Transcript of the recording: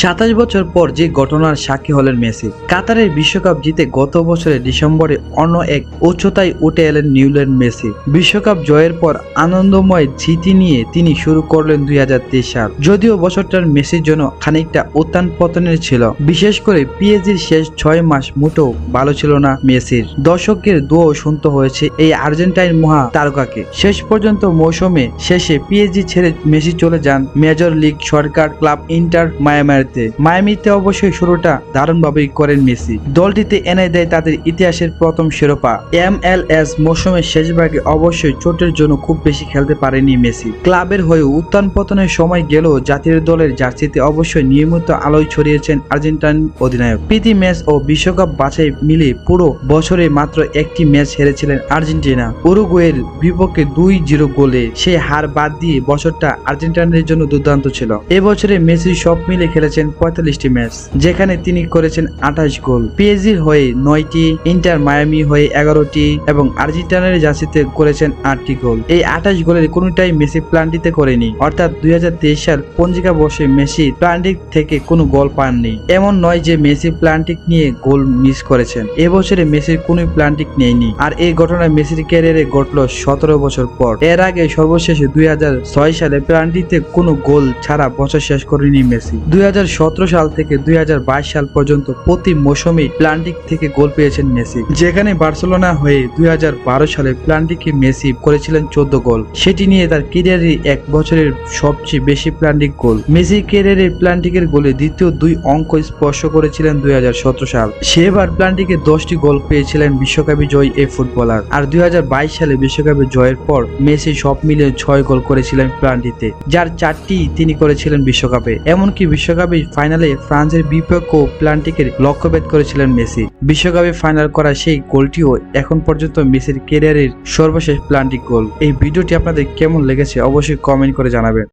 সাতাশ বছর পর যে ঘটনার সাক্ষী হলেন মেসি, কাতারের বিশ্বকাপ জিতে গত বছরের ডিসেম্বরে অন্য এক উচ্চতায় উঠে এলেন নিউল্যান্ড মেসি। বিশ্বকাপ জয়ের পর আনন্দময় জিতি নিয়ে তিনি শুরু করলেন দুই সাল। যদিও বছরটার মেসির জন্য খানিকটা উত্থান পতনের ছিল, বিশেষ করে পিএসজির শেষ ছয় মাস মোটেও ভালো ছিল না মেসির। দর্শকের দোয়া শুনতে হয়েছে এই আর্জেন্টাইন মহা তারকাকে। শেষ পর্যন্ত মৌসুমে শেষে পিএসজি ছেড়ে মেসি চলে যান major league soccer club Inter মায়ামারিতে মায়ামিতে অবশ্যই শুরুটা দারুণভাবেই করেন মেসি। দলটিতে এনে দেয় তাদের ইতিহাসের প্রথম শিরোপা। এম এল এস মৌসুমের শেষ ভাগে অবশ্যই চোটের জন্য খুব বেশি খেলতে পারেনি মেসি। ক্লাবের হয়ে উত্থান পতনের সময় গেলেও জাতীয় দলের জার্সিতে অবশ্যই নিয়মিত আলোয় ছড়িয়েছেন আর্জেন্টাইন অধিনায়ক। প্রীতি ম্যাচ ও বিশ্বকাপ বাছাই মিলে পুরো বছরে মাত্র একটি ম্যাচ হেরেছিলেন আর্জেন্টিনা। উরুগুয়ের বিপক্ষে দুই জিরো গোলে সেই হার বাদ দিয়ে বছরটা আর্জেন্টাইনের জন্য দুর্দান্ত ছিল। এবছরে মেসি সব মিলে খেলেছেন পঁয়তাল্লিশটি ম্যাচ, যেখানে তিনি করেছেন আঠাশ গোল। পিএসজির হয়ে নয়টি, ইন্টার মায়ামি হয়ে এগারোটি এবং আর্জেন্টিনার জার্সিতে করেছেন আটটি গোল। এই আঠাশ গোলের কোনোটাই মেসি প্লান্টিতে করেনি। অর্থাৎ দুই সাল পঞ্জিকা বর্ষে মেসি প্লান্টিক থেকে কোনো গোল পাননি। এমন নয় যে মেসি প্লান্টিক নিয়ে গোল মিস করেছেন। এবছরে মেসির কোনো প্লান্টিক নেয়নি। আর এই ঘটনা মেসির ক্যারিয়ারে ঘটলো সতেরো বছর পর। এর আগে সর্বশেষে দুই সালে প্লান্টিতে কোনো গোল ছাড়া বছর শেষ করেনি মেসি। দুই হাজার সাল থেকে দুই হাজার বাইশ সাল পর্যন্ত প্রতি মৌসুমে প্লান্টিক থেকে গোল পেয়েছেন মেসি। যেখানে বার্সেলোনা হয়ে দুই সালে প্লান্টিকে মেসি করেছিলেন চোদ্দ গোল। সেটি নিয়ে তার ক্যারিয়ারে এক বছরের সবচেয়ে বেশি প্লান্টিক গোল। মেসি ক্যারিয়ারে প্লান্টিকের গোলে দ্বিতীয় দুই অঙ্ক স্পর্শ করেছিলেন দুই হাজার সতেরো সাল। সেবার প্লান্টিকে দশটি গোল পেয়েছিলেন বিশ্বকাপে জয়ী এই ফুটবলার। আর দুই হাজার বাইশ সালে বিশ্বকাপে জয়ের পর মেসি সব মিলিয়ে ছয় গোল করেছিলেন প্লান্টিতে, যার চারটি তিনি করেছিলেন বিশ্বকাপে। এমনকি বিশ্বকাপে ফাইনালে ফ্রান্সের বিপক্ষেও প্লান্টিকের লক্ষ্যভেদ করেছিলেন মেসি। বিশ্বকাপে ফাইনাল করা সেই গোলটিও এখন পর্যন্ত মেসির ক্যারিয়ারের সর্বশেষ প্লান্টিক গোল। এই ভিডিওটি আপনাদের কেমন লেগেছে অবশ্যই কমেন্ট করে জানাবেন।